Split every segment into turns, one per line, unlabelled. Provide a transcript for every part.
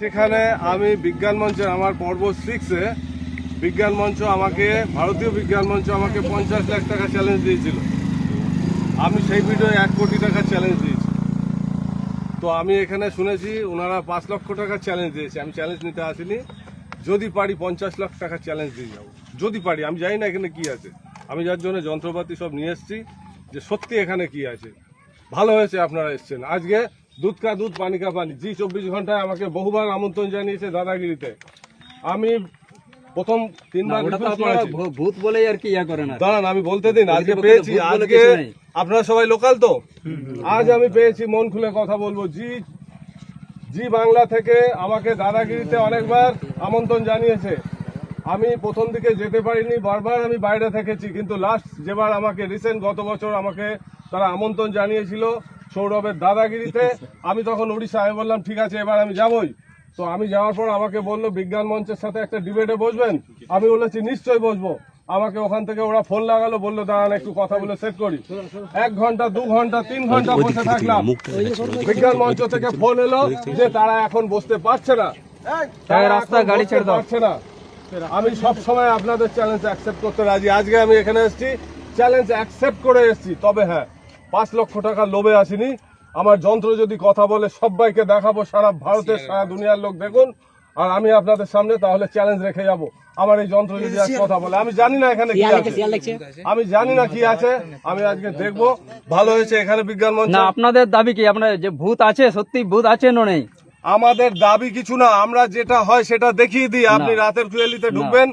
সেখানে আমি বিজ্ঞান মঞ্চে আমার পর্ব সিক্সে বিজ্ঞান মঞ্চ আমাকে, ভারতীয় বিজ্ঞান মঞ্চ আমাকে পঞ্চাশ লাখ টাকা চ্যালেঞ্জ দিয়েছিল। আমি সেই ভিডিও এক কোটি টাকা চ্যালেঞ্জ দিয়েছি। তো আমি এখানে শুনেছি ওনারা পাঁচ লক্ষ টাকা চ্যালেঞ্জ দিয়েছে। আমি চ্যালেঞ্জ নিতে আসিনি। যদি পারি পঞ্চাশ লাখ টাকা চ্যালেঞ্জ দিয়ে যাব। যদি পারি, আমি জানি না এখানে কি আছে। আমি যার জন্য যন্ত্রপাতি সব নিয়ে এসেছি যে সত্যি এখানে কি আছে। ভালো হয়েছে আপনারা এসছেন। আজকে দুধ কা দুধ পানি কা পানি। জি চব্বিশ ঘন্টায় আমাকে বহুবার আমন্ত্রণ জানিয়েছে দাদাগিরিতে। আমি প্রথম তিনবার
ভূত বলেই আর কি ইয়া করেন আর।
দাঁড়ান আমি বলতে দিন আজকে পেয়েছি আজকে আপনারা সবাই লোকাল তো? আজ আমি পেয়েছি মন খুলে কথা বলব। জি জি বাংলা থেকে আমাকে দাদাগিরিতে অনেকবার আমন্ত্রণ জানিয়েছে। আমি প্রথম দিকে যেতে পারিনি বারবার আমি বাইরে থেকেছি কিন্তু লাস্ট যেবার আমাকে রিসেন্ট গত বছর আমাকে তারা আমন্ত্রণ জানিয়েছিল। সৌরভের দাদাগিরিতে আমি তখন উড়িষ্যা আমি বললাম ঠিক আছে এবার আমি যাবই। তো আমি যাওয়ার পর আমাকে বলল বিজ্ঞান মঞ্চের সাথে একটা ডিবেটে বসবেন? আমি বলেছি নিশ্চয়ই বসবো। আমাকে ওখান থেকে ওরা ফোন লাগালো বলল দাঁড়ান একটু কথা বলে সেট করি। এক ঘণ্টা দু ঘণ্টা তিন ঘণ্টা বসে থাকলাম। বিজ্ঞান মঞ্চ থেকে ফোন এলো যে তারা এখন বসতে পারছে না। তারা
রাস্তা গাড়ি ছেড়ে দাও।
পারছে না। আমি সব সময় আপনাদের চ্যালেঞ্জ অ্যাকসেপ্ট করতে রাজি। আজকে আমি এখানে এসেছি চ্যালেঞ্জ অ্যাকসেপ্ট করে এসেছি। তবে হ্যাঁ পাঁচ লক্ষ টাকা লোভে আসিনি। আমার যন্ত্র যদি কথা বলে সবাইকে দেখাবো সারা ভারতের সারা দুনিয়ার লোক। দেখুন আর আমি আপনাদের সামনে তাহলে চ্যালেঞ্জ রেখে যাব। আমার এই যন্ত্র যদি আজ কথা বলে আমি জানি না এখানে কি আছে। আমি জানি না কি আছে আমি আজকে দেখব। ভালো হয়েছে এখানে বিজ্ঞান মঞ্চ?
না আপনাদের দাবি কি? আপনার যে ভূত আছে সত্যি ভূত আছে না নেই?
আমাদের দাবি কিছু না আমরা যেটা হয় সেটা দেখিয়ে দিই। আপনি রাতের কুয়েলিতে ঢুকবেন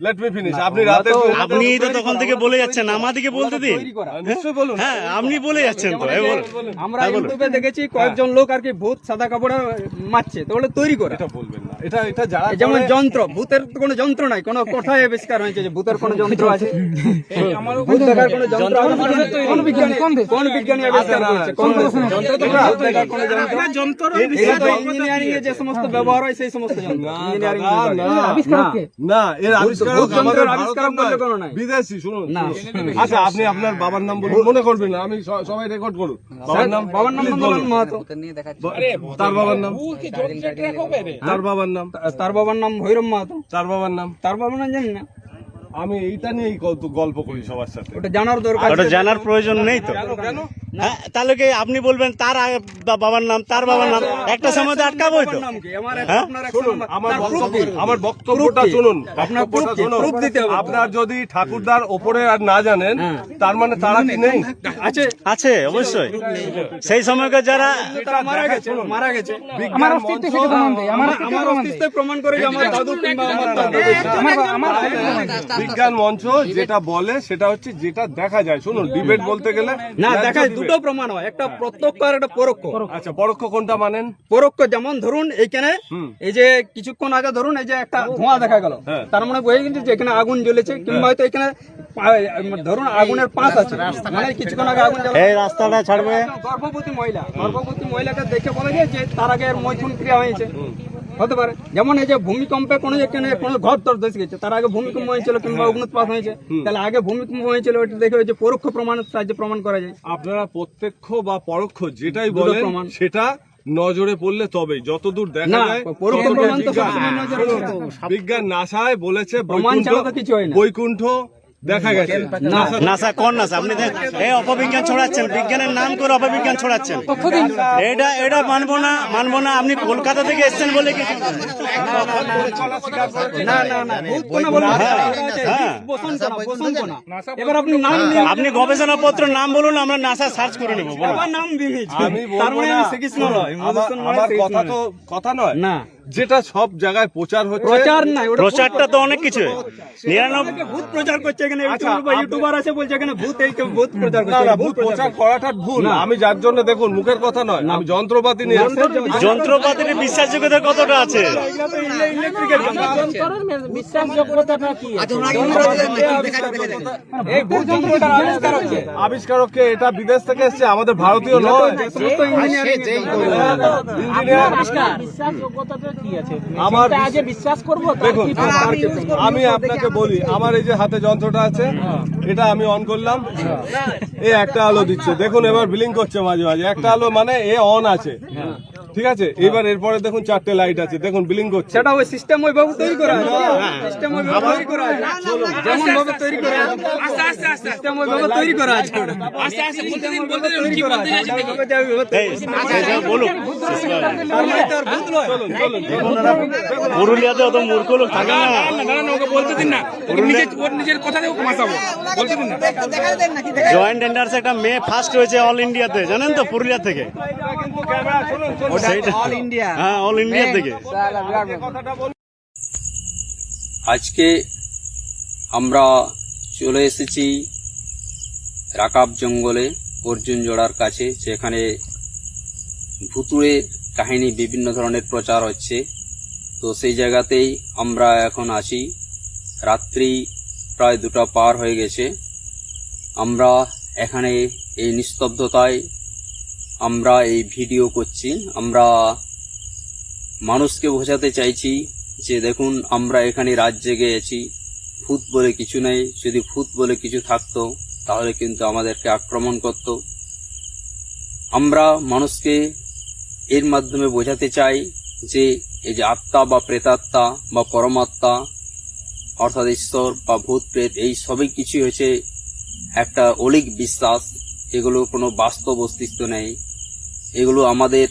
লেট মি ফিনিশ আপনি রাতের
আপনি তো তখন থেকে বলে যাচ্ছেন আমাদেরকে বলতে দিন।
নিশ্চয়ই বলুন।
হ্যাঁ আপনি বলে যাচ্ছেন তো
আমরা ইউটিউবে দেখেছি কয়েকজন লোক আর কি ভূত সাদা কাপড়ে মারছে তো বলে তৈরি করে।
এটা বলবেন না। এটা এটা যারা
যেমন যন্ত্র ভূতের তো কোনো যন্ত্র নাই কোনো কোথায় আবিষ্কার হয়েছে যে ভূতের কোনো যন্ত্র আছে। ভূত দেখার কোনো যন্ত্র কোন বিজ্ঞানী কোন বিজ্ঞানী আবিষ্কার করেছে? কোন যন্ত্র তো ভূত দেখার কোনো যন্ত্র এটা ইঞ্জিনিয়ারিং এ যে সমস্ত ব্যবহার হয় সেই সমস্ত যন্ত্র।
না,
ইঞ্জিনিয়ারিং
না, না, না এর আবিষ্কারক বিদেশি শুনুন। আচ্ছা আপনি আপনার বাবার নাম বলুন মনে করবেন না। আমি সবাই রেকর্ড করুন। বাবার নাম
বাবার নাম
বলুন।
মাহাতো।
তার বাবার নাম? তার বাবার নাম?
তার বাবার নাম ভৈরব মাহাতো।
তার বাবার নাম?
তার বাবার নাম জানি না।
আমি এইটা নিয়েই গল্প- গল্প করি সবার সাথে।
ওটা জানার দরকার
ওটা জানার প্রয়োজন নেই তো।
কেন
হ্যাঁ তাহলে কি আপনি বলবেন তার বাবার নাম তার বাবার নাম? একটা সময় তো আটকাবোই তো।
আমার
হ্যাঁ?
বক্তব্যটা শুনুন।
আপনার
যদি ঠাকুরদার ওপরে আর না জানেন তার মানে তারা কি নেই?
আছে।
আছে অবশ্যই। সেই সময়কার যারা
তারা মারা গেছে মারা গেছে।
বিজ্ঞান মঞ্চ
আমার আমার অস্তিত্ব প্রমাণ করে আমার দাদু কিংবা আমার
বিজ্ঞান মঞ্চ যেটা বলে সেটা হচ্ছে যেটা দেখা যায়। শুনুন ডিবেট বলতে গেলে
না দেখায়। দুটো প্রমাণ হয়। একটা প্রত্যক্ষ আর একটা পরোক্ষ।
আচ্ছা পরোক্ষ কোনটা মানেন?
পরোক্ষ যেমন ধরুন এইখানে এই যে কিছুক্ষণ আগে ধরুন এই যে একটা ধোঁয়া দেখা গেল।
হ্যাঁ।
তার মানে বোঝা যে এখানে আগুন জ্বলেছে কিংবা হয়তো এখানে ধরুন আগুনের পাঁচ আছে। মানে কিছুক্ষণ আগে আগুন জ্বলে
এই রাস্তাটা ছাড়বে।
গর্ভবতী মহিলা। গর্ভবতী মহিলাকে দেখে বলা যায় যে তার আগে এর মৈথুন ক্রিয়া হয়েছে। হতে পারে। যেমন এই যে ভূমিকম্পে কোনো এখানে কোনো ঘর তর ধসে গেছে তার আগে ভূমিকম্প হয়েছিল কিংবা অগ্নুৎপাত হয়েছে তাহলে আগে ভূমিকম্প হয়েছিল ওটা দেখে যে পরোক্ষ প্রমাণের সাহায্যে প্রমাণ করা যায়।
আপনারা প্রত্যক্ষ বা পরোক্ষ যেটাই বলেন
প্রমাণ।
সেটা নজরে পড়লে তবেই। যতদূর দেখা যায়। বিজ্ঞান নাসায় বলেছে বৈকুণ্ঠ-
হয়।
দেখা গেছে। নাসা-
কোন নাসা? আপনি এই অপবিজ্ঞান ছড়াচ্ছেন বিজ্ঞানের নাম করে অপবিজ্ঞান ছড়াচ্ছেন। এটা এটা মানবো না মানবো না আপনি কলকাতা থেকে এসেছেন বলে কিছু
না না না ভূত কোনা বলুন।
হ্যাঁ।
এবার আপনি নাম
আপনি গবেষণা পত্র নাম বলুন আমরা নাসা সার্চ করে নেব
নাম দিন তার মানে শ্রীকৃষ্ণ
কথা তো কথা নয়।
না।
যেটা সব জায়গায় প্রচার হচ্ছে।
প্রচার নাই
প্রচারটা তো অনেক কিছু। নিরানব্বই
ভূত প্রচার করছে এখানে
আচ্ছা,
ইউটিউবার আছে বলছে এখানে ভূত এই ভূত প্রচার করছে
না
ভূত প্রচার
করাটা ভুল। আমি যার জন্য দেখুন মুখের কথা নয় আমি যন্ত্রপাতি নিয়ে।
যন্ত্রপাতির বিশ্বাসযোগ্যতা কতটা আছে।
বিশ্বাসযোগ্যতাটা কি
হচ্ছে।
আবিষ্কারককে এটা বিদেশ থেকে এসেছে আমাদের ভারতীয় নয়।
যে সমস্ত ইঞ্জিনিয়ারিং।
আমার
আগে বিশ্বাস করব
দেখুন আমি আপনাকে বলি আমার এই যে হাতে যন্ত্রটা আছে এটা আমি অন করলাম। এ একটা আলো দিচ্ছে। দেখুন এবার বিলিং করছে মাঝে মাঝে। একটা আলো মানে এ অন আছে। ঠিক আছে? এবার এরপরে দেখুন চারটে লাইট আছে। দেখুন বিলিং করছে।
সেটা ওই সিস্টেম ওইভাবে তৈরি করা। আছে সিস্টেম ওইভাবে তৈরি করা। আছে যেমন ভাবে তৈরি করা। আছে সিস্টেম ওইভাবে তৈরি করা আছে ওটা। সিস্টেম ওইভাবে তৈরি করা আছে এটা ওইভাবে যাবে, ওইভাবে তৈরি
এই, এই যে বলুক
তার মানে তো আর ভূত নয়। চলুন চলুন।
পুরুলিয়াতে অত মূর্খ লোক থাকে না।
না
না ওকে
বলতে দিন না।
ওর নিজের
ওর নিজের কথাতে
ওকে মাসাবো বলতে দিন না।
জয়েন্ট টেন্ডার্স একটা মেয়ে ফার্স্ট হয়েছে অল ইন্ডিয়াতে জানেন তো পুরুলিয়া থেকে?
অল ইন্ডিয়া
হ্যাঁ অল ইন্ডিয়া থেকে।
আজকে আমরা চলে এসেছি রাকাব জঙ্গলে অর্জুন জোড়ার কাছে যেখানে ভুতুড়ে কাহিনী বিভিন্ন ধরনের প্রচার হচ্ছে। তো সেই জায়গাতেই আমরা এখন আছি। রাত্রি প্রায় দুটা পার হয়ে গেছে। আমরা এখানে এই নিস্তব্ধতায় আমরা এই ভিডিও করছি। আমরা মানুষকে বোঝাতে চাইছি যে দেখুন, আমরা এখানে রাত জেগে আছি। ভূত বলে কিছু নেই। যদি ভূত বলে কিছু থাকতো, তাহলে কিন্তু আমাদেরকে আক্রমণ করত। আমরা মানুষকে এর মাধ্যমে বোঝাতে চাই যে এই যে আত্মা বা প্রেতাত্মা বা পরমাত্মা, অর্থাৎ ঈশ্বর বা ভূত, প্রেত, এই সবই কিছু হচ্ছে একটা অলিক বিশ্বাস। এগুলো কোনো বাস্তব অস্তিত্ব নেই। এগুলো আমাদের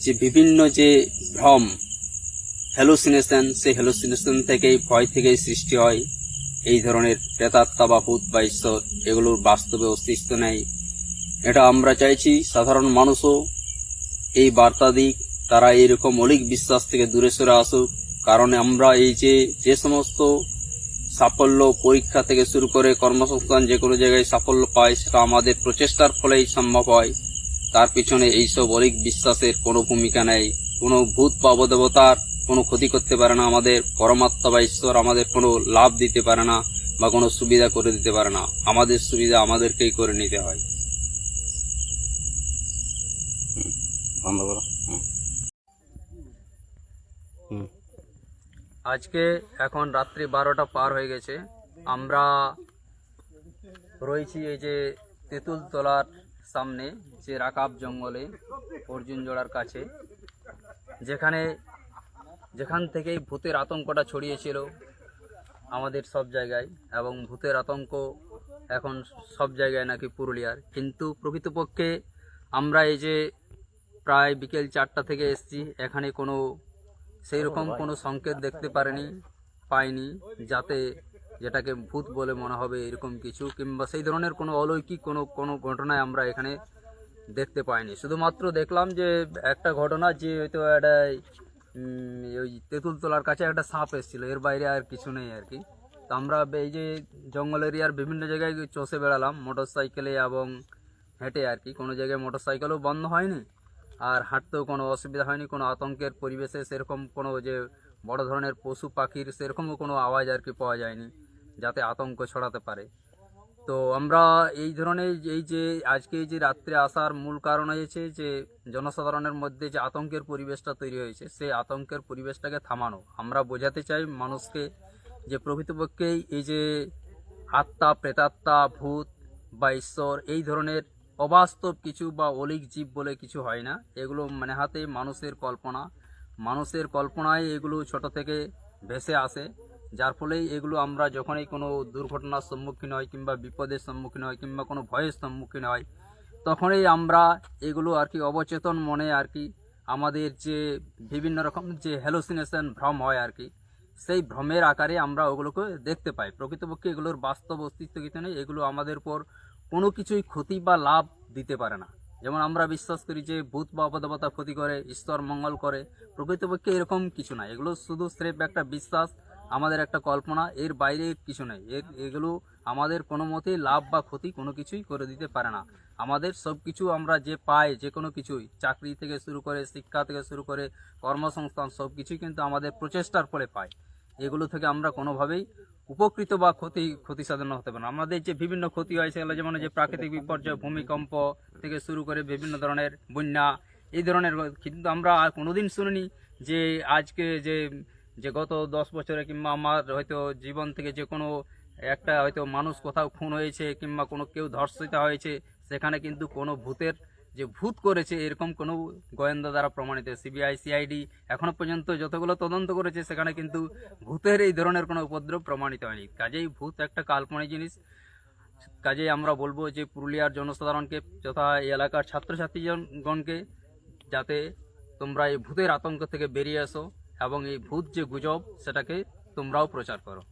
যে বিভিন্ন যে ভ্রম হ্যালুসিনেশন সেই হ্যালোসিনেশন থেকেই, ভয় থেকেই সৃষ্টি হয়। এই ধরনের প্রেতাত্মা বা ভূত বা ঈশ্বর এগুলোর বাস্তবে অস্তিত্ব নেই। এটা আমরা চাইছি সাধারণ মানুষও এই বার্তা দিক, তারা এইরকম অলিক বিশ্বাস থেকে দূরে সরে আসুক। কারণ আমরা এই যে যে সমস্ত সাফল্য পরীক্ষা থেকে শুরু করে কর্মসংস্থান যে কোনো জায়গায় সাফল্য পায়, সেটা আমাদের প্রচেষ্টার ফলেই সম্ভব হয়। তার পিছনে এইসব অলিক বিশ্বাসের কোনো ভূমিকা নেই। কোনো ভূত বা অবদেবতার কোনো ক্ষতি করতে পারে না আমাদের, পরমাত্মা বা ঈশ্বর আমাদের কোনো লাভ দিতে পারে না বা কোনো সুবিধা করে দিতে পারে না। আমাদের সুবিধা আমাদেরকেই করে নিতে হয়। আজকে এখন রাত্রি বারোটা পার হয়ে গেছে। আমরা রয়েছি এই যে তেঁতুল তলার সামনে যে রাকাব জঙ্গলে অর্জুন জোড়ার কাছে, যেখানে যেখান থেকেই ভূতের আতঙ্কটা ছড়িয়েছিল আমাদের সব জায়গায়, এবং ভূতের আতঙ্ক এখন সব জায়গায় নাকি পুরুলিয়ার। কিন্তু প্রকৃতপক্ষে আমরা এই যে প্রায় বিকেল চারটা থেকে এসছি, এখানে কোনো সেই রকম কোনো সংকেত দেখতে পারেনি, পাইনি, যাতে যেটাকে ভূত বলে মনে হবে, এরকম কিছু, কিংবা সেই ধরনের কোনো অলৌকিক কোনো কোনো ঘটনায় আমরা এখানে দেখতে পাইনি। শুধুমাত্র দেখলাম যে একটা ঘটনা যে হয়তো একটা ওই তেঁতুল তোলার কাছে একটা সাপ এসেছিল, এর বাইরে আর কিছু নেই আর কি। তো আমরা এই যে জঙ্গল এরিয়ার বিভিন্ন জায়গায় চষে বেড়ালাম মোটর সাইকেলে এবং হেঁটে আর কি। কোনো জায়গায় মোটর সাইকেলও বন্ধ হয়নি, আর হাঁটতেও কোনো অসুবিধা হয়নি, কোনো আতঙ্কের পরিবেশে সেরকম কোনো যে বড় ধরনের পশু পাখির সেরকমও কোনো আওয়াজ আর কি পাওয়া যায়নি। যাতে আতঙ্ক ছড়াতে পারে। তো আমরা এই ধরনের এই যে আজকে এই যে রাত্রে আসার মূল কারণ হয়েছে যে জনসাধারণের মধ্যে যে আতঙ্কের পরিবেশটা তৈরি হয়েছে সেই আতঙ্কের পরিবেশটাকে থামানো। আমরা বোঝাতে চাই মানুষকে যে প্রকৃতপক্ষেই এই যে আত্মা, প্রেতাত্মা, ভূত বা ঈশ্বর এই ধরনের অবাস্তব কিছু বা অলিক জীব বলে কিছু হয় না। এগুলো মানে হাতে মানুষের কল্পনা। মানুষের কল্পনায় এগুলো ছোট থেকে ভেসে আসে। যার ফলেই এগুলো আমরা যখনই কোনো দুর্ঘটনার সম্মুখীন হয় কিংবা বিপদের সম্মুখীন হয় কিংবা কোনো ভয়ের সম্মুখীন হয় তখনই আমরা এগুলো আর কি অবচেতন মনে আর কি আমাদের যে বিভিন্ন রকম যে হ্যালোসিনেশন ভ্রম হয় আর কি, সেই ভ্রমের আকারে আমরা ওগুলোকে দেখতে পাই। প্রকৃতপক্ষে এগুলোর বাস্তব অস্তিত্ব কিছু নেই এগুলো আমাদের উপর কোনো কিছুই ক্ষতি বা লাভ দিতে পারে না। যেমন আমরা বিশ্বাস করি যে ভূত বা অপদেবতা ক্ষতি করে, ঈশ্বর মঙ্গল করে, প্রকৃতপক্ষে এরকম কিছু না। এগুলো শুধু স্রেফ একটা বিশ্বাস আমাদের একটা কল্পনা, এর বাইরে কিছু নেই। এগুলো আমাদের কোনো মতেই লাভ বা ক্ষতি কোনো কিছুই করে দিতে পারে না। আমাদের সব কিছু আমরা যে পাই, যে কোনো কিছুই, চাকরি থেকে শুরু করে, শিক্ষা থেকে শুরু করে, কর্মসংস্থান সব কিছুই কিন্তু আমাদের প্রচেষ্টার ফলে পাই এগুলো থেকে আমরা কোনোভাবেই উপকৃত বা ক্ষতি ক্ষতি সাধন হতে পারে আমাদের যে বিভিন্ন ক্ষতি হয়, সেগুলো যেমন যে প্রাকৃতিক বিপর্যয়, ভূমিকম্প থেকে শুরু করে বিভিন্ন ধরনের বন্যা, এই ধরনের কিন্তু আমরা আর কোনোদিন শুনিনি যে আজকে যে যে গত দশ বছরে কিংবা আমার হয়তো জীবন থেকে যে কোনো একটা হয়তো মানুষ কোথাও খুন হয়েছে কিংবা কোনো কেউ ধর্ষিত হয়েছে, সেখানে কিন্তু কোনো ভূতের যে ভূত করেছে, এরকম কোনো গোয়েন্দা দ্বারা প্রমাণিত। সিবিআই, সিআইডি এখনও পর্যন্ত যতগুলো তদন্ত করেছে, সেখানে কিন্তু ভূতের এই ধরনের কোনো উপদ্রব প্রমাণিত হয়নি। কাজেই ভূত একটা কাল্পনিক জিনিস। কাজেই আমরা বলব যে পুরুলিয়ার জনসাধারণকে যথা এই এলাকার ছাত্রছাত্রীজনগণকে যাতে তোমরা এই ভূতের আতঙ্ক থেকে বেরিয়ে আসো এবং এই ভূত যে গুজব সেটাকে তোমরাও প্রচার করো।